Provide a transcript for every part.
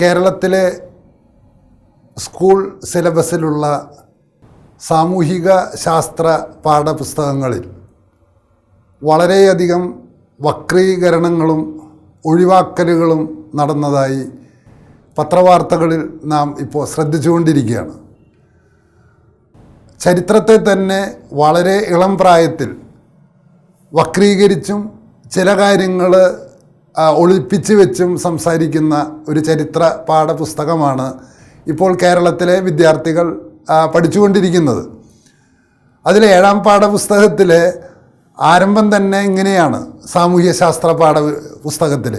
കേരളത്തിലെ സ്കൂൾ സിലബസിലുള്ള സാമൂഹിക ശാസ്ത്ര പാഠപുസ്തകങ്ങളിൽ വളരെയധികം വക്രീകരണങ്ങളും ഒഴിവാക്കലുകളും നടന്നതായി പത്രവാർത്തകളിൽ നാം ഇപ്പോൾ ശ്രദ്ധിച്ചുകൊണ്ടിരിക്കുകയാണ്. ചരിത്രത്തെ തന്നെ വളരെ ഇളം പ്രായത്തിൽ വക്രീകരിച്ചും ചില കാര്യങ്ങൾ ഒളിപ്പിച്ച് വെച്ചും സംസാരിക്കുന്ന ഒരു ചരിത്ര പാഠപുസ്തകമാണ് ഇപ്പോൾ കേരളത്തിലെ വിദ്യാർത്ഥികൾ പഠിച്ചുകൊണ്ടിരിക്കുന്നത്. അതിലെ ഏഴാം പാഠപുസ്തകത്തിലെ ആരംഭം തന്നെ ഇങ്ങനെയാണ് സാമൂഹ്യശാസ്ത്ര പാഠ പുസ്തകത്തിൽ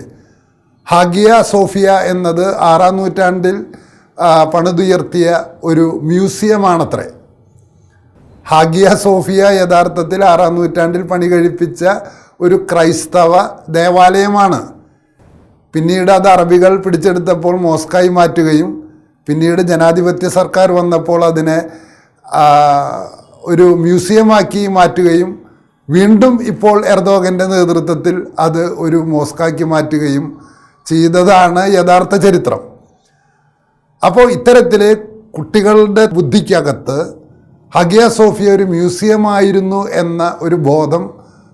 ഹാഗിയ സോഫിയ എന്നത് ആറാം നൂറ്റാണ്ടിൽ പണിതുയർത്തിയ ഒരു മ്യൂസിയമാണത്രേ. ഹാഗിയ സോഫിയ യഥാർത്ഥത്തിൽ ആറാം നൂറ്റാണ്ടിൽ പണി കഴിപ്പിച്ച ഒരു ക്രൈസ്തവ ദേവാലയമാണ്. പിന്നീട് അത് അറബികൾ പിടിച്ചെടുത്തപ്പോൾ മോസ്കായി മാറ്റുകയും പിന്നീട് ജനാധിപത്യ സർക്കാർ വന്നപ്പോൾ അതിനെ ഒരു മ്യൂസിയമാക്കി മാറ്റുകയും വീണ്ടും ഇപ്പോൾ എർദോഗന്റെ നേതൃത്വത്തിൽ അത് ഒരു മോസ്കാക്കി മാറ്റുകയും ചെയ്തതാണ് യഥാർത്ഥ ചരിത്രം. അപ്പോൾ ഇത്തരത്തിൽ കുട്ടികളുടെ ബുദ്ധിക്കകത്ത് ഹഗിയ സോഫിയ ഒരു മ്യൂസിയമായിരുന്നു എന്ന ഒരു ബോധം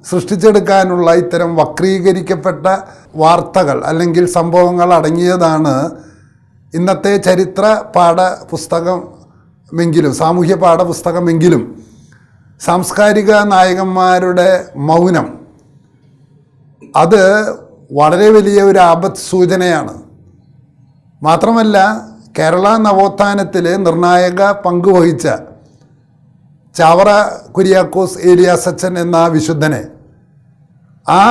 സൃഷ്ടിച്ചെടുക്കാനുള്ള ഇത്തരം വക്രീകരിക്കപ്പെട്ട വാർത്തകൾ അല്ലെങ്കിൽ സംഭവങ്ങൾ അടങ്ങിയതാണ് ഇന്നത്തെ ചരിത്ര പാഠപുസ്തകമെങ്കിലും സാമൂഹ്യ പാഠപുസ്തകമെങ്കിലും സാംസ്കാരിക നായകന്മാരുടെ മൗനം. അത് വളരെ വലിയ ഒരു ആപത് സൂചനയാണ് മാത്രമല്ല കേരള നവോത്ഥാനത്തിൽ നിർണായക പങ്ക് വഹിച്ച ചാവറ കുര്യാക്കോസ് ഏലിയാസച്ചൻ എന്ന വിശുദ്ധനെ. ആ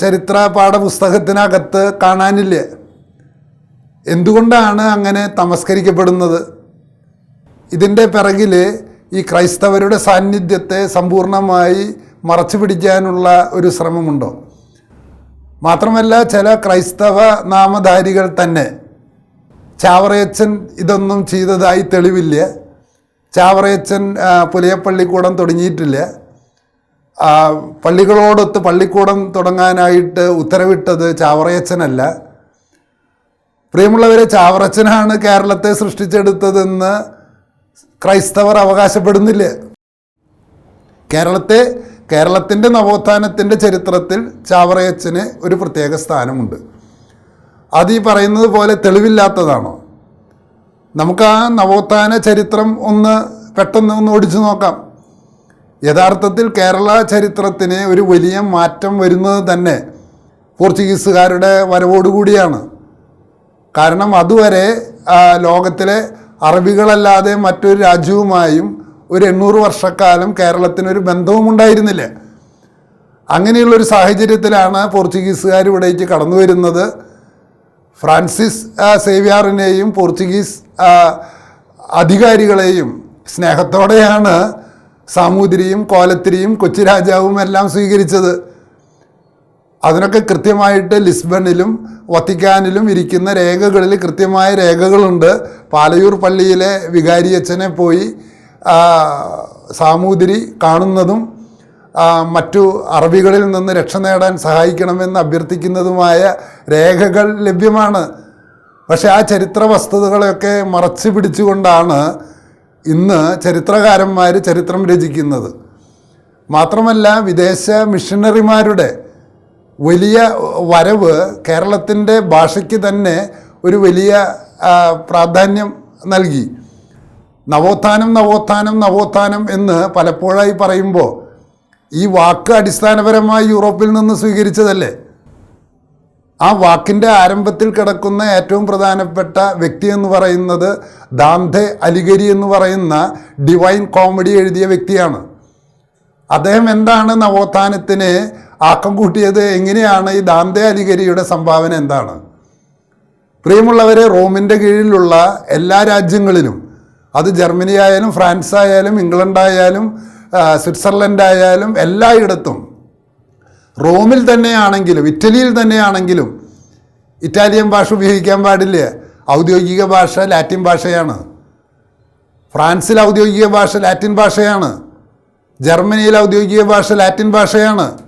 ചരിത്ര പാഠപുസ്തകത്തിനകത്ത് കാണാനില്ല? എന്തുകൊണ്ടാണ് അങ്ങനെ തമസ്കരിക്കപ്പെടുന്നത്? ഇതിന്റെ പിറകിൽ ഈ ക്രൈസ്തവരുടെ സാന്നിധ്യത്തെ സമ്പൂർണമായി മറച്ചു പിടിക്കാനുള്ള ഒരു ശ്രമമുണ്ടോ? മാത്രമല്ല ചില ക്രൈസ്തവ നാമധാരികൾ തന്നെ ചാവറയച്ചൻ ഇതൊന്നും ചെയ്തതായി തെളിവില്ല? ചാവറയച്ചൻ പുലയപ്പള്ളിക്കൂടം തുടങ്ങിയിട്ടില്ല. പള്ളികളോടൊത്ത് പള്ളിക്കൂടം തുടങ്ങാനായിട്ട് ഉത്തരവിട്ടത് ചാവറയച്ചനല്ല. പ്രിയമുള്ളവരെ ചാവറച്ചനാണ് കേരളത്തെ സൃഷ്ടിച്ചെടുത്തതെന്ന് ക്രൈസ്തവർ അവകാശപ്പെടുന്നില്ല. കേരളത്തെ കേരളത്തിന്റെ നവോത്ഥാനത്തിന്റെ ചരിത്രത്തിൽ ചാവറയച്ചന് ഒരു പ്രത്യേക സ്ഥാനമുണ്ട്. അത് ഈ പറയുന്നത് പോലെ തെളിവില്ലാത്തതാണോ? നമുക്ക് ആ നവോത്ഥാന ചരിത്രം ഒന്ന് പെട്ടെന്ന് ഒന്ന് ഓടിച്ചു നോക്കാം. യഥാർത്ഥത്തിൽ കേരള ചരിത്രത്തിന് ഒരു വലിയ മാറ്റം വരുന്നത് തന്നെ പോർച്ചുഗീസുകാരുടെ വരവോടുകൂടിയാണ് കാരണം അതുവരെ ലോകത്തിലെ അറബികളല്ലാതെ മറ്റൊരു രാജ്യവുമായും ഒരു എണ്ണൂറ് വർഷക്കാലം കേരളത്തിനൊരു ബന്ധവും ഉണ്ടായിരുന്നില്ല. അങ്ങനെയുള്ളൊരു സാഹചര്യത്തിലാണ് പോർച്ചുഗീസുകാർ ഇവിടേക്ക് കടന്നു വരുന്നത് ഫ്രാൻസിസ് സേവ്യാറിനെയും പോർച്ചുഗീസ് അധികാരികളെയും സ്നേഹത്തോടെയാണ് സാമൂതിരിയും കോലത്തിരിയും കൊച്ചി രാജാവും എല്ലാം സ്വീകരിച്ചത്. അതിനൊക്കെ കൃത്യമായിട്ട് ലിസ്ബണിലും വത്തിക്കാനിലും ഇരിക്കുന്ന രേഖകളിൽ കൃത്യമായ രേഖകളുണ്ട്. പാലയൂർ പള്ളിയിലെ വികാരിയച്ഛനെ പോയി സാമൂതിരി കാണുന്നതും മറ്റു അറബികളിൽ നിന്ന് രക്ഷ നേടാൻ സഹായിക്കണമെന്ന് അഭ്യർത്ഥിക്കുന്നതുമായ രേഖകൾ ലഭ്യമാണ്. പക്ഷേ ആ ചരിത്ര വസ്തുതകളെയൊക്കെ മറച്ചു പിടിച്ചുകൊണ്ടാണ് ഇന്ന് ചരിത്രകാരന്മാർ ചരിത്രം രചിക്കുന്നത്. മാത്രമല്ല വിദേശ മിഷണറിമാരുടെ വലിയ വരവ് കേരളത്തിന്റെ ഭാഷയ്ക്ക് തന്നെ ഒരു വലിയ പ്രാധാന്യം നൽകി. നവോത്ഥാനം നവോത്ഥാനം നവോത്ഥാനം എന്ന് പലപ്പോഴായി പറയുമ്പോൾ ഈ വാക്ക് അടിസ്ഥാനപരമായി യൂറോപ്പിൽ നിന്ന് സ്വീകരിച്ചതല്ലേ? ആ വാക്കിന്റെ ആരംഭത്തിൽ കിടക്കുന്ന ഏറ്റവും പ്രധാനപ്പെട്ട വ്യക്തി എന്ന് പറയുന്നത് ദാന്തെ അലിഗരി എന്ന് പറയുന്ന ഡിവൈൻ കോമഡി എഴുതിയ വ്യക്തിയാണ്. അദ്ദേഹം എന്താണ് നവോത്ഥാനത്തിന് ആക്കം കൂട്ടിയത്? എങ്ങനെയാണ് ഈ ദാന്തെ അലിഗരിയുടെ സംഭാവന എന്താണ്? പ്രിയമുള്ളവരെ റോമിന്റെ കീഴിലുള്ള എല്ലാ രാജ്യങ്ങളിലും അത് ജർമ്മനി ആയാലും ഫ്രാൻസ് ആയാലും ഇംഗ്ലണ്ട് ആയാലും സ്വിറ്റ്സർലൻഡ് ആയാലും എല്ലായിടത്തും റോമിൽ തന്നെയാണെങ്കിലും ഇറ്റലിയിൽ തന്നെയാണെങ്കിലും ഇറ്റാലിയൻ ഭാഷ ഉപയോഗിക്കാൻ പാടില്ല? ഔദ്യോഗിക ഭാഷ ലാറ്റിൻ ഭാഷയാണ്. ഫ്രാൻസിൽ ഔദ്യോഗിക ഭാഷ ലാറ്റിൻ ഭാഷയാണ്. ജർമ്മനിയിൽ ഔദ്യോഗിക ഭാഷ ലാറ്റിൻ ഭാഷയാണ്.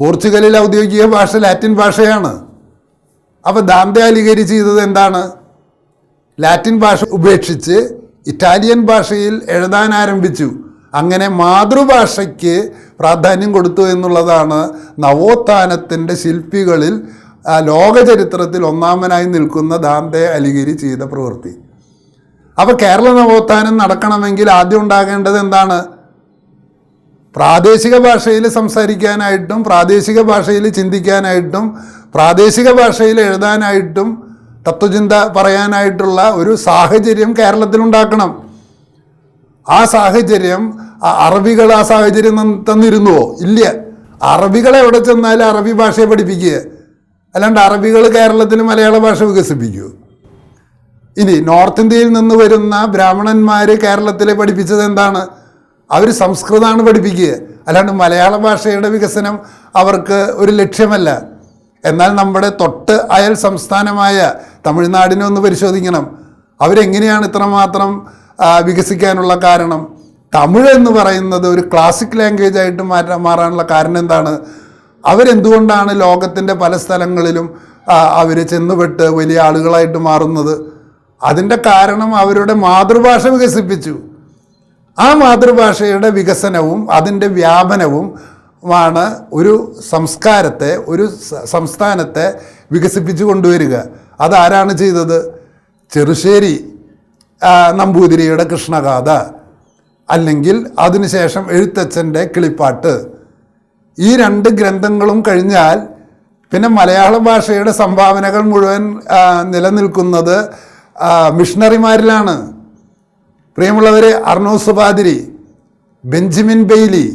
പോർച്ചുഗലിൽ ഔദ്യോഗിക ഭാഷ ലാറ്റിൻ ഭാഷയാണ്. അപ്പോൾ ദാന്തെ അലിഗരി ചെയ്തത് എന്താണ്? ലാറ്റിൻ ഭാഷ ഉപേക്ഷിച്ച് ഇറ്റാലിയൻ ഭാഷയിൽ എഴുതാൻ ആരംഭിച്ചു. അങ്ങനെ മാതൃഭാഷയ്ക്ക് പ്രാധാന്യം കൊടുത്തു എന്നുള്ളതാണ് നവോത്ഥാനത്തിന്റെ ശില്പികളിൽ ലോകചരിത്രത്തിൽ ഒന്നാമനായി നിൽക്കുന്ന ദാന്തെ അലിഗിരി ചെയ്ത പ്രവൃത്തി. അപ്പോൾ കേരള നവോത്ഥാനം നടക്കണമെങ്കിൽ ആദ്യം ഉണ്ടാകേണ്ടത് എന്താണ്? പ്രാദേശിക ഭാഷയിൽ സംസാരിക്കാനായിട്ടും പ്രാദേശിക ഭാഷയിൽ ചിന്തിക്കാനായിട്ടും പ്രാദേശിക ഭാഷയിൽ എഴുതാനായിട്ടും തത്വചിന്ത പറയാനായിട്ടുള്ള ഒരു സാഹചര്യം കേരളത്തിലുണ്ടാക്കണം ആ സാഹചര്യം അറബികൾ ആ സാഹചര്യം തന്ന് തന്നിരുന്നുവോ? ഇല്ല. അറബികൾ എവിടെ ചെന്നാലും അറബി ഭാഷയെ പഠിപ്പിക്കുക. അല്ലാണ്ട് അറബികൾ കേരളത്തിൽ മലയാള ഭാഷ വികസിപ്പിക്കൂ. ഇനി നോർത്ത് ഇന്ത്യയിൽ നിന്ന് വരുന്ന ബ്രാഹ്മണന്മാർ കേരളത്തിലെ പഠിപ്പിച്ചത് എന്താണ്? അവർ സംസ്കൃതമാണ് പഠിപ്പിക്കുക. അല്ലാണ്ട് മലയാള ഭാഷയുടെ വികസനം അവർക്ക് ഒരു ലക്ഷ്യമല്ല. എന്നാൽ നമ്മുടെ തൊട്ട് അയൽ സംസ്ഥാനമായ തമിഴ്നാടിനെ ഒന്ന് പരിശോധിക്കണം. അവരെങ്ങനെയാണ് ഇത്രമാത്രം വികസിക്കാനുള്ള കാരണം. തമിഴ് എന്ന് പറയുന്നത് ഒരു ക്ലാസിക് ലാംഗ്വേജ് ആയിട്ട് മാറ്റാൻ മാറാനുള്ള കാരണം എന്താണ്? അവരെന്തുകൊണ്ടാണ് ലോകത്തിന്റെ പല സ്ഥലങ്ങളിലും അവർ ചെന്നുപെട്ട് വലിയ ആളുകളായിട്ട് മാറുന്നത്? അതിന്റെ കാരണം അവരുടെ മാതൃഭാഷ വികസിപ്പിച്ചു. ആ മാതൃഭാഷയുടെ വികസനവും അതിന്റെ വ്യാപനവും ആണ് ഒരു സംസ്കാരത്തെ ഒരു സംസ്ഥാനത്തെ വികസിപ്പിച്ചു കൊണ്ടുവരിക. അതാരാണ് ചെയ്തത്? ചെറുശ്ശേരി. നമ്പൂതിരിയുടെ കൃഷ്ണഗാഥ. അല്ലെങ്കിൽ അതിനുശേഷം എഴുത്തച്ഛന്റെ കിളിപ്പാട്ട്. ഈ രണ്ട് ഗ്രന്ഥങ്ങളും കഴിഞ്ഞാൽ പിന്നെ മലയാള ഭാഷയുടെ സംഭാവനകൾ മുഴുവൻ നിലനിൽക്കുന്നത് മിഷണറിമാരിലാണ്. പ്രിയമുള്ളവർ അർണോസ് പാതിരി ബെഞ്ചമിൻ ബെയ്ലി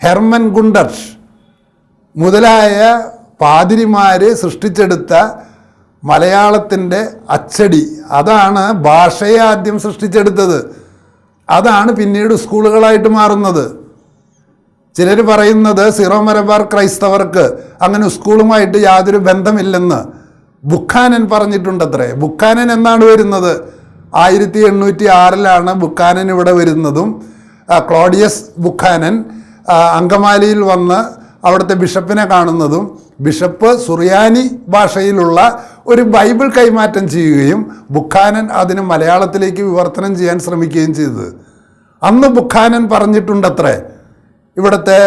ഹെർമൻ ഗുണ്ടർഷ് മുതലായ പാതിരിമാർ സൃഷ്ടിച്ചെടുത്ത മലയാളത്തിന്റെ അച്ചടി. അതാണ് ഭാഷയെ ആദ്യം സൃഷ്ടിച്ചെടുത്തത്. അതാണ് പിന്നീട് സ്കൂളുകളായിട്ട് മാറുന്നത്. ചിലർ പറയുന്നത് സിറോ മലബാർ ക്രൈസ്തവർക്ക് അങ്ങനെ സ്കൂളുമായിട്ട് യാതൊരു ബന്ധമില്ലെന്ന്. ബുക്കാനൻ പറഞ്ഞിട്ടുണ്ടത്രേ. ബുക്കാനൻ എന്നാണ് വരുന്നത്? ആയിരത്തി എണ്ണൂറ്റി ആറിലാണ് ബുക്കാനൻ ഇവിടെ വരുന്നതും. ക്ലോഡിയസ് ബുക്കാനൻ അങ്കമാലിയിൽ വന്ന് അവിടുത്തെ ബിഷപ്പിനെ കാണുന്നതും. ബിഷപ്പ് സുറിയാനി ഭാഷയിലുള്ള ഒരു ബൈബിൾ കൈമാറ്റം ചെയ്യുകയും ബുഖാനൻ അതിന് മലയാളത്തിലേക്ക് വിവർത്തനം ചെയ്യാൻ ശ്രമിക്കുകയും ചെയ്തത്. അന്ന് ബുഖാനൻ പറഞ്ഞിട്ടുണ്ടത്രേ ഇവിടുത്തെ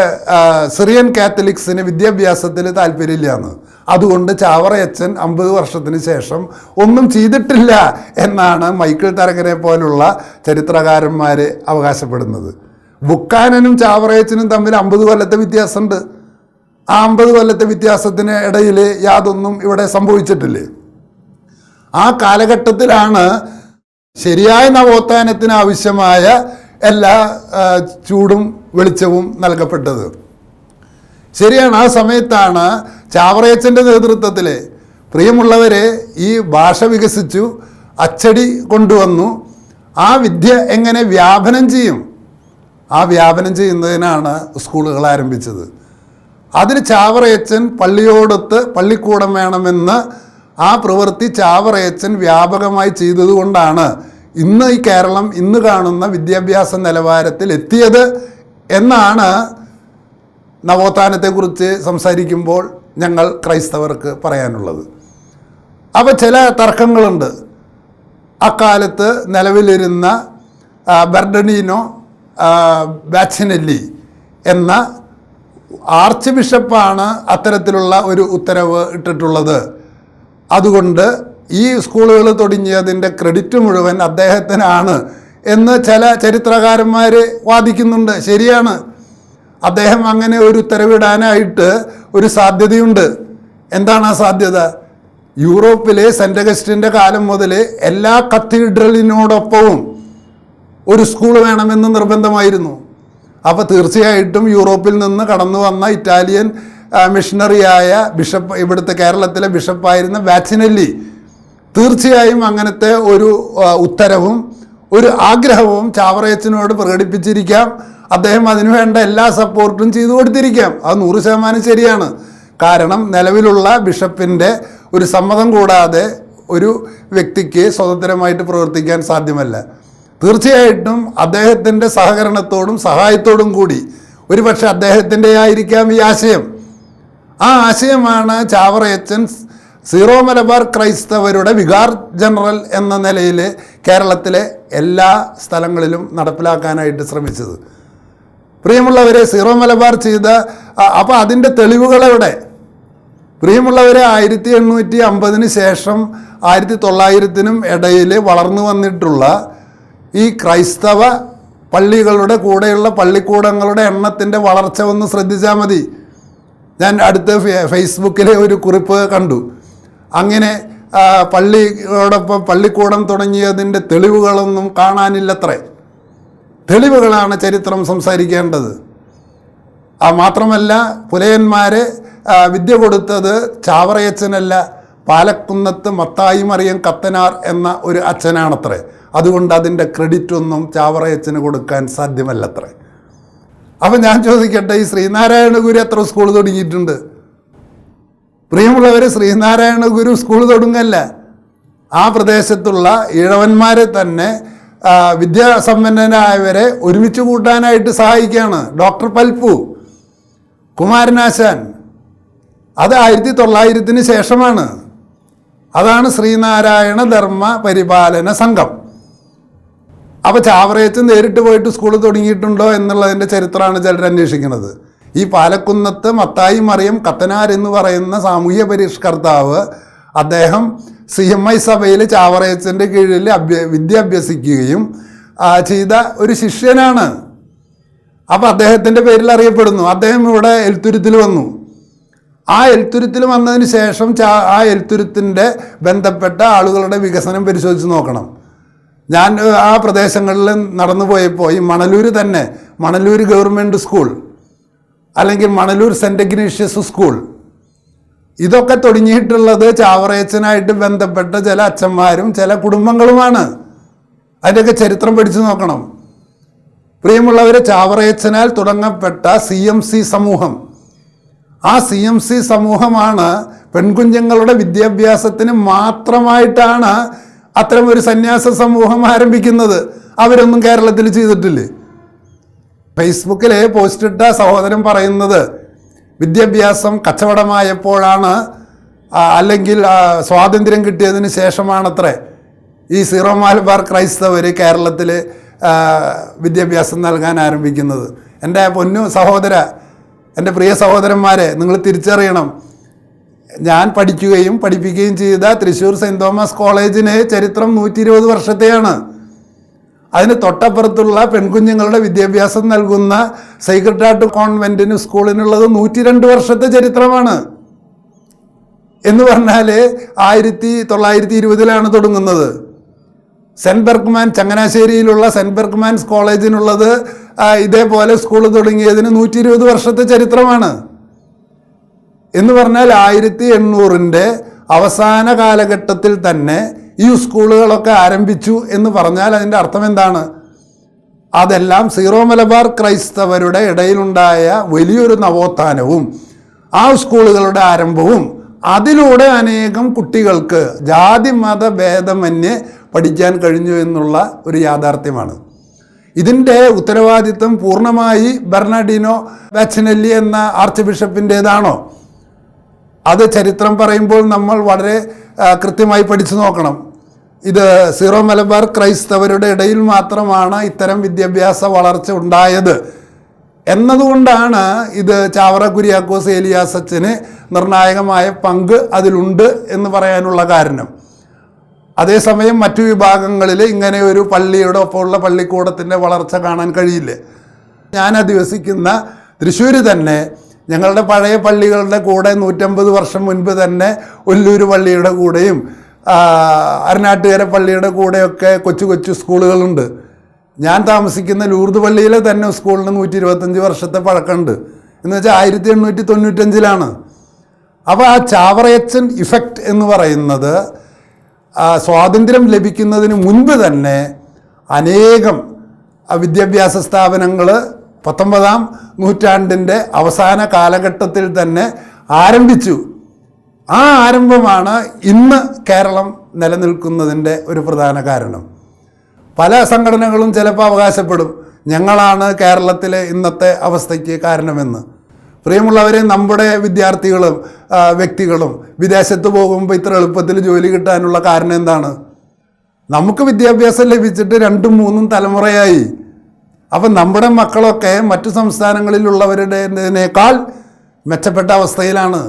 സിറിയൻ കാത്തലിക്സിന് വിദ്യാഭ്യാസത്തിൽ താല്പര്യമില്ലാന്ന്. അതുകൊണ്ട് ചാവറയച്ചൻ അമ്പത് വർഷത്തിന് ശേഷം ഒന്നും ചെയ്തിട്ടില്ല എന്നാണ് മൈക്കിൾ തരകരെ പോലുള്ള ചരിത്രകാരന്മാർ അവകാശപ്പെടുന്നത്. ബുക്കാനനും ചാവറയച്ചനും തമ്മിൽ അമ്പത് കൊല്ലത്തെ വ്യത്യാസമുണ്ട്. ആ അമ്പത് കൊല്ലത്തെ വ്യത്യാസത്തിന് ഇടയിൽ യാതൊന്നും ഇവിടെ സംഭവിച്ചിട്ടില്ലേ? ആ കാലഘട്ടത്തിലാണ് ശരിയായ നവോത്ഥാനത്തിന് ആവശ്യമായ എല്ലാ ചൂടും വെളിച്ചവും നൽകപ്പെട്ടത്. ശരിയാണ് ആ സമയത്താണ് ചാവറയച്ചന്റെ നേതൃത്വത്തിൽ പ്രിയമുള്ളവരെ ഈ ഭാഷ വികസിച്ചു അച്ചടി കൊണ്ടുവന്നു. ആ വിദ്യ എങ്ങനെ വ്യാപനം ചെയ്യും? ആ വ്യാപനം ചെയ്യുന്നതിനാണ് സ്കൂളുകൾ ആരംഭിച്ചത്. അതിന് ചാവറയച്ചൻ പള്ളിയോടൊത്ത് പള്ളിക്കൂടം വേണമെന്ന് ആ പ്രവൃത്തി ചാവറയച്ചൻ വ്യാപകമായി ചെയ്തതുകൊണ്ടാണ് ഇന്ന് ഈ കേരളം ഇന്ന് കാണുന്ന വിദ്യാഭ്യാസ നിലവാരത്തിൽ എത്തിയത് എന്നാണ് നവോത്ഥാനത്തെക്കുറിച്ച് സംസാരിക്കുമ്പോൾ ഞങ്ങൾ ക്രൈസ്തവർക്ക് പറയാനുള്ളത്. അപ്പോൾ ചില തർക്കങ്ങളുണ്ട്. അക്കാലത്ത് നിലവിലിരുന്ന ബെർഡനീനോ ബാച്ചിനെല്ലി എന്ന ആർച്ച് ബിഷപ്പാണ് അത്തരത്തിലുള്ള ഒരു ഉത്തരവ് ഇട്ടിട്ടുള്ളത്. അതുകൊണ്ട് ഈ സ്കൂളുകൾ തുടങ്ങിയതിന്റെ ക്രെഡിറ്റ് മുഴുവൻ അദ്ദേഹത്തിനാണ് എന്ന് ചില ചരിത്രകാരന്മാർ വാദിക്കുന്നുണ്ട്. ശരിയാണ്. അദ്ദേഹം അങ്ങനെ ഒരു ഉത്തരവിടാനായിട്ട് ഒരു സാധ്യതയുണ്ട്. എന്താണ് ആ സാധ്യത? യൂറോപ്പിലെ സെന്റ് അഗസ്റ്റിന്റെ കാലം മുതൽ എല്ലാ കത്തീഡ്രലിനോടൊപ്പവും ഒരു സ്കൂൾ വേണമെന്ന് നിർബന്ധമായിരുന്നു. അപ്പോൾ തീർച്ചയായിട്ടും യൂറോപ്പിൽ നിന്ന് കടന്നു വന്ന ഇറ്റാലിയൻ മിഷണറിയായ ബിഷപ്പ് ഇവിടുത്തെ കേരളത്തിലെ ബിഷപ്പായിരുന്ന വാറ്റിനല്ലി തീർച്ചയായും അങ്ങനത്തെ ഒരു ഉത്തരവും ഒരു ആഗ്രഹവും ചാവറയച്ചനോട് പ്രകടിപ്പിച്ചിരിക്കാം. അദ്ദേഹം അതിനുവേണ്ട എല്ലാ സപ്പോർട്ടും ചെയ്തു കൊടുത്തിരിക്കാം. അത് നൂറ് ശതമാനം ശരിയാണ്. കാരണം നിലവിലുള്ള ബിഷപ്പിന്റെ ഒരു സമ്മതം കൂടാതെ ഒരു വ്യക്തിക്ക് സ്വതന്ത്രമായിട്ട് പ്രവർത്തിക്കാൻ സാധ്യമല്ല. തീർച്ചയായിട്ടും അദ്ദേഹത്തിന്റെ സഹകരണത്തോടും സഹായത്തോടും കൂടി ഒരുപക്ഷെ അദ്ദേഹത്തിന്റെ ആയിരിക്കാം ഈ ആശയം. ആ ആശയമാണ് ചാവറയച്ചൻ സീറോ മലബാർ ക്രൈസ്തവരുടെ വികാർ ജനറൽ എന്ന നിലയിൽ കേരളത്തിലെ എല്ലാ സ്ഥലങ്ങളിലും നടപ്പിലാക്കാനായിട്ട് ശ്രമിച്ചത്. പ്രിയമുള്ളവരെ സീറോ മലബാർ ചെയ്ത അപ്പോൾ അതിന്റെ തെളിവുകളെവിടെ? പ്രിയമുള്ളവരെ ആയിരത്തി എണ്ണൂറ്റി അമ്പതിന് ശേഷം ആയിരത്തി തൊള്ളായിരത്തിനും ഇടയിൽ വളർന്നു വന്നിട്ടുള്ള ഈ ക്രൈസ്തവ പള്ളികളുടെ കൂടെയുള്ള പള്ളിക്കൂടങ്ങളുടെ എണ്ണത്തിന്റെ വളർച്ച ഒന്ന് ശ്രദ്ധിച്ചാൽ മതി. ഞാൻ അടുത്ത ഫേസ്ബുക്കിലെ ഒരു കുറിപ്പ് കണ്ടു. അങ്ങനെ പള്ളിയോടൊപ്പം പള്ളിക്കൂടം തുടങ്ങിയതിന്റെ തെളിവുകളൊന്നും കാണാനില്ലത്രേ. തെളിവുകളാണ് ചരിത്രം സംസാരിക്കേണ്ടത്. ആ മാത്രമല്ല പുലയന്മാരെ വിദ്യ കൊടുത്തത് ചാവറയച്ചനല്ല പാലക്കുന്നത്ത് മത്തായി മറിയം കത്തനാർ എന്ന ഒരു അച്ഛനാണത്രേ. അതുകൊണ്ട് അതിന്റെ ക്രെഡിറ്റ് ഒന്നും ചാവറയച്ചന് കൊടുക്കാൻ സാധ്യമല്ലത്രേ. അപ്പം ഞാൻ ചോദിക്കട്ടെ ഈ ശ്രീനാരായണ ഗുരു എത്ര സ്കൂൾ തുടങ്ങിയിട്ടുണ്ട്? പ്രിയമുള്ളവർ ശ്രീനാരായണ ഗുരു സ്കൂൾ തുടങ്ങല്ല. ആ പ്രദേശത്തുള്ള ഇഴവന്മാരെ തന്നെ വിദ്യാസമ്പന്നനായവരെ ഒരുമിച്ച് കൂട്ടാനായിട്ട് സഹായിക്കുകയാണ് ഡോക്ടർ പൽപ്പു. കുമാരനാശാൻ. അത് ആയിരത്തി തൊള്ളായിരത്തിന് ശേഷമാണ്. അതാണ് ശ്രീനാരായണ ധർമ്മ പരിപാലന സംഘം. അപ്പോൾ ചാവറയത്ത് നേരിട്ട് പോയിട്ട് സ്കൂൾ തുടങ്ങിയിട്ടുണ്ടോ എന്നുള്ളതിന്റെ ചരിത്രമാണ് ചിലർ അന്വേഷിക്കുന്നത്. ഈ പാലക്കുന്നത്ത് മത്തായി മറിയം കത്തനാർ എന്ന് പറയുന്ന സാമൂഹ്യ പരിഷ്കർത്താവ് അദ്ദേഹം സി എം ഐ സഭയിൽ ചാവറയച്ചന്റെ കീഴിൽ അഭ്യ വിദ്യ അഭ്യസിക്കുകയും ചെയ്ത ഒരു ശിഷ്യനാണ്. അപ്പോൾ അദ്ദേഹത്തിന്റെ പേരിൽ അറിയപ്പെടുന്നു. അദ്ദേഹം ഇവിടെ എൽത്തുരുത്തിൽ വന്നു. ആ എൽത്തുരുത്തിൽ വന്നതിന് ശേഷം ആ എൽത്തുരുത്തിന്റെ ബന്ധപ്പെട്ട ആളുകളുടെ വികസനം പരിശോധിച്ച് നോക്കണം. ഞാൻ ആ പ്രദേശങ്ങളിൽ നടന്നു പോയപ്പോൾ ഈ മണലൂർ തന്നെ മണലൂർ ഗവൺമെന്റ് സ്കൂൾ അല്ലെങ്കിൽ മണലൂർ സെന്റ് ഇഗ്നീഷ്യസ് സ്കൂൾ ഇതൊക്കെ തുടങ്ങിയിട്ടുള്ളത് ചാവറയച്ചനായിട്ട് ബന്ധപ്പെട്ട ചില അച്ഛന്മാരും ചില കുടുംബങ്ങളുമാണ്. അതിന്റെയൊക്കെ ചരിത്രം പഠിച്ചു നോക്കണം. പ്രിയമുള്ളവരെ ചാവറയച്ചനാൽ തുടങ്ങപ്പെട്ട സി എം സി സമൂഹം ആ സി എം സി സമൂഹമാണ് പെൺകുഞ്ഞുങ്ങളുടെ വിദ്യാഭ്യാസത്തിന് മാത്രമായിട്ടാണ് അത്തരം ഒരു സന്യാസ സമൂഹം ആരംഭിക്കുന്നത്. അവരൊന്നും കേരളത്തിൽ ചെയ്തിട്ടില്ലേ? ഫേസ്ബുക്കിൽ പോസ്റ്റിട്ട സഹോദരൻ പറയുന്നത് വിദ്യാഭ്യാസം കച്ചവടമായപ്പോഴാണ് അല്ലെങ്കിൽ സ്വാതന്ത്ര്യം കിട്ടിയതിന് ശേഷമാണത്രേ ഈ സീറോ മലബാർ ക്രൈസ്തവർ കേരളത്തിൽ വിദ്യാഭ്യാസം നൽകാൻ ആരംഭിക്കുന്നത്. എന്റെ പൊന്നു സഹോദര എന്റെ പ്രിയ സഹോദരന്മാരെ നിങ്ങൾ തിരിച്ചറിയണം. ഞാൻ പഠിക്കുകയും പഠിപ്പിക്കുകയും ചെയ്ത തൃശ്ശൂർ സെന്റ് തോമസ് കോളേജിന് ചരിത്രം നൂറ്റി ഇരുപത് വർഷത്തെയാണ്. അതിന് തൊട്ടപ്പുറത്തുള്ള പെൺകുഞ്ഞുങ്ങളുടെ വിദ്യാഭ്യാസം നൽകുന്ന സൈക്രട്ടാട്ട് കോൺവെന്റിന് സ്കൂളിനുള്ളത് നൂറ്റി രണ്ട് വർഷത്തെ ചരിത്രമാണ്. എന്ന് പറഞ്ഞാൽ ആയിരത്തി തൊള്ളായിരത്തി ഇരുപതിലാണ് തുടങ്ങുന്നത്. സെന്റ് ബെർഗ്മാൻ ചങ്ങനാശ്ശേരിയിലുള്ള സെന്റ് ബെർഗ്മാൻസ് കോളേജിനുള്ളത് ഇതേപോലെ സ്കൂൾ തുടങ്ങിയതിന് നൂറ്റി ഇരുപത് വർഷത്തെ ചരിത്രമാണ്. എന്ന് പറഞ്ഞാൽ ആയിരത്തി എണ്ണൂറിന്റെ അവസാന കാലഘട്ടത്തിൽ തന്നെ ഈ സ്കൂളുകളൊക്കെ ആരംഭിച്ചു എന്ന് പറഞ്ഞാൽ അതിന്റെ അർത്ഥം എന്താണ് അതെല്ലാം സീറോ മലബാർ ക്രൈസ്തവരുടെ ഇടയിലുണ്ടായ വലിയൊരു നവോത്ഥാനവും ആ സ്കൂളുകളുടെ ആരംഭവും അതിലൂടെ അനേകം കുട്ടികൾക്ക് ജാതി മത ഭേദമന്യേ പഠിക്കാൻ കഴിഞ്ഞു എന്നുള്ള ഒരു യാഥാർത്ഥ്യമാണ്. ഇതിന്റെ ഉത്തരവാദിത്വം പൂർണമായി ബെർണാഡിനോ വാച്ചിനല്ലി എന്ന ആർച്ച് ബിഷപ്പിന്റേതാണോ അത് ചരിത്രം പറയുമ്പോൾ നമ്മൾ വളരെ കൃത്യമായി പഠിച്ചു നോക്കണം. ഇത് സീറോ മലബാർ ക്രൈസ്തവരുടെ ഇടയിൽ മാത്രമാണ് ഇത്തരം വിദ്യാഭ്യാസ വളർച്ച ഉണ്ടായത്. എന്നതുകൊണ്ടാണ് ഇത് ചാവറ കുര്യാക്കോസ് ഏലിയാസച്ചന് നിർണായകമായ പങ്ക് അതിലുണ്ട് എന്ന് പറയാനുള്ള കാരണം. അതേസമയം മറ്റു വിഭാഗങ്ങളിൽ ഇങ്ങനെ ഒരു പള്ളിയുടെ ഒപ്പമുള്ള പള്ളിക്കൂടത്തിന്റെ വളർച്ച കാണാൻ കഴിയില്ലേ. ഞാൻ അധിവസിക്കുന്ന തൃശ്ശൂർ തന്നെ ഞങ്ങളുടെ പഴയ പള്ളികളുടെ കൂടെ നൂറ്റമ്പത് വർഷം മുൻപ് തന്നെ ഒല്ലൂർ പള്ളിയുടെ കൂടെയും അരനാട്ടുകര പള്ളിയുടെ കൂടെയൊക്കെ കൊച്ചു കൊച്ചു സ്കൂളുകളുണ്ട്. ഞാൻ താമസിക്കുന്ന ലൂർദ് പള്ളിയിലെ തന്നെ സ്കൂളിന് നൂറ്റി ഇരുപത്തഞ്ച് വർഷത്തെ പഴക്കമുണ്ട്. എന്ന് വെച്ചാൽ ആയിരത്തി എണ്ണൂറ്റി തൊണ്ണൂറ്റഞ്ചിലാണ്. അപ്പോൾ ആ ചാവറയച്ചൻ ഇഫക്റ്റ് എന്ന് പറയുന്നത് സ്വാതന്ത്ര്യം ലഭിക്കുന്നതിന് മുൻപ് തന്നെ അനേകം വിദ്യാഭ്യാസ സ്ഥാപനങ്ങൾ പത്തൊമ്പതാം നൂറ്റാണ്ടിന്റെ അവസാന കാലഘട്ടത്തിൽ തന്നെ ആരംഭിച്ചു. ആ ആരംഭമാണ് ഇന്ന് കേരളം നിലനിൽക്കുന്നതിന്റെ ഒരു പ്രധാന കാരണം. പല സംഘടനകളും ചിലപ്പോൾ അവകാശപ്പെടും. ഞങ്ങളാണ് കേരളത്തിലെ ഇന്നത്തെ അവസ്ഥയ്ക്ക് കാരണമെന്ന്. പ്രിയമുള്ളവരെ നമ്മുടെ വിദ്യാർത്ഥികളും വ്യക്തികളും വിദേശത്ത് പോകുമ്പോൾ ഇത്ര എളുപ്പത്തിൽ ജോലി കിട്ടാനുള്ള കാരണം എന്താണ്? നമുക്ക് വിദ്യാഭ്യാസം ലഭിച്ചിട്ട് രണ്ടും മൂന്നും തലമുറയായി. അപ്പം നമ്മുടെ മക്കളൊക്കെ മറ്റു സംസ്ഥാനങ്ങളിലുള്ളവരുടേതിനേക്കാൾ മെച്ചപ്പെട്ട അവസ്ഥയിലാണ്.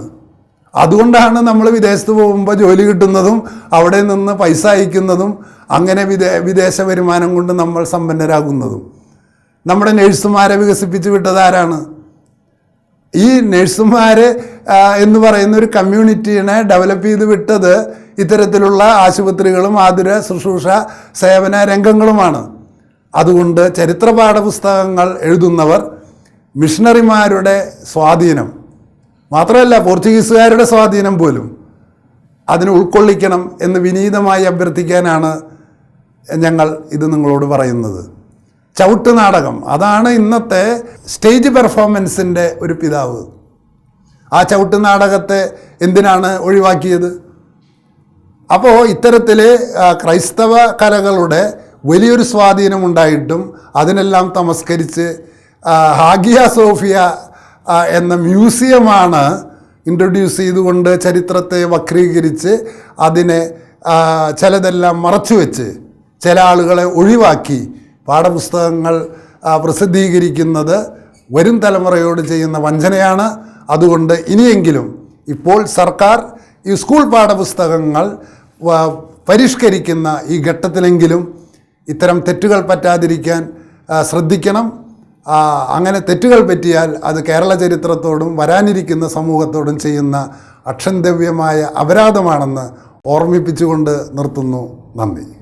അതുകൊണ്ടാണ് നമ്മൾ വിദേശത്ത് പോകുമ്പോൾ ജോലി കിട്ടുന്നതും അവിടെ നിന്ന് പൈസ അയക്കുന്നതും അങ്ങനെ വിദേ വിദേശ വരുമാനം കൊണ്ട് നമ്മൾ സമ്പന്നരാകുന്നതും. നമ്മുടെ നഴ്സുമാരെ വികസിപ്പിച്ച് വിട്ടത് ആരാണ്? ഈ നഴ്സുമാർ എന്ന് പറയുന്ന ഒരു കമ്മ്യൂണിറ്റീനെ ഡെവലപ്പ് ചെയ്ത് വിട്ടത് ഇത്തരത്തിലുള്ള ആശുപത്രികളും ആതുര ശുശ്രൂഷ സേവന രംഗങ്ങളുമാണ്. അതുകൊണ്ട് ചരിത്ര പാഠപുസ്തകങ്ങൾ എഴുതുന്നവർ മിഷണറിമാരുടെ സ്വാധീനം. മാത്രമല്ല പോർച്ചുഗീസുകാരുടെ സ്വാധീനം പോലും അതിനെ ഉൾക്കൊള്ളിക്കണം എന്ന് വിനീതമായി അഭ്യർത്ഥിക്കാനാണ് ഞങ്ങൾ ഇത് നിങ്ങളോട് പറയുന്നത്. ചവിട്ട് നാടകം. അതാണ് ഇന്നത്തെ സ്റ്റേജ് പെർഫോമൻസിന്റെ ഒരു പിതാവ്. ആ ചവിട്ട് നാടകത്തെ എന്തിനാണ് ഒഴിവാക്കിയത്? അപ്പോൾ ഇത്തരത്തിൽ ക്രൈസ്തവ കലകളുടെ വലിയൊരു സ്വാധീനം ഉണ്ടായിട്ടും അതിനെല്ലാം തമസ്കരിച്ച് ഹാഗിയ സോഫിയ എന്ന മ്യൂസിയമാണ് ഇൻട്രൊഡ്യൂസ് ചെയ്തുകൊണ്ട് ചരിത്രത്തെ വക്രീകരിച്ച് അതിനെ ചിലതെല്ലാം മറച്ചു വെച്ച് ചില ആളുകളെ ഒഴിവാക്കി പാഠപുസ്തകങ്ങൾ പ്രസിദ്ധീകരിക്കുന്നത് വരും തലമുറയോട് ചെയ്യുന്ന വഞ്ചനയാണ്. അതുകൊണ്ട് ഇനിയെങ്കിലും ഇപ്പോൾ സർക്കാർ ഈ സ്കൂൾ പാഠപുസ്തകങ്ങൾ പരിഷ്കരിക്കുന്ന ഈ ഘട്ടത്തിലെങ്കിലും ഇത്തരം തെറ്റുകൾ പറ്റാതിരിക്കാൻ ശ്രദ്ധിക്കണം. അങ്ങനെ തെറ്റുകൾ പറ്റിയാൽ അത് കേരള ചരിത്രത്തോടും വരാനിരിക്കുന്ന സമൂഹത്തോടും ചെയ്യുന്ന അക്ഷന്തവ്യമായ അപരാധമാണെന്ന് ഓർമ്മിപ്പിച്ചുകൊണ്ട് നിർത്തുന്നു. നന്ദി.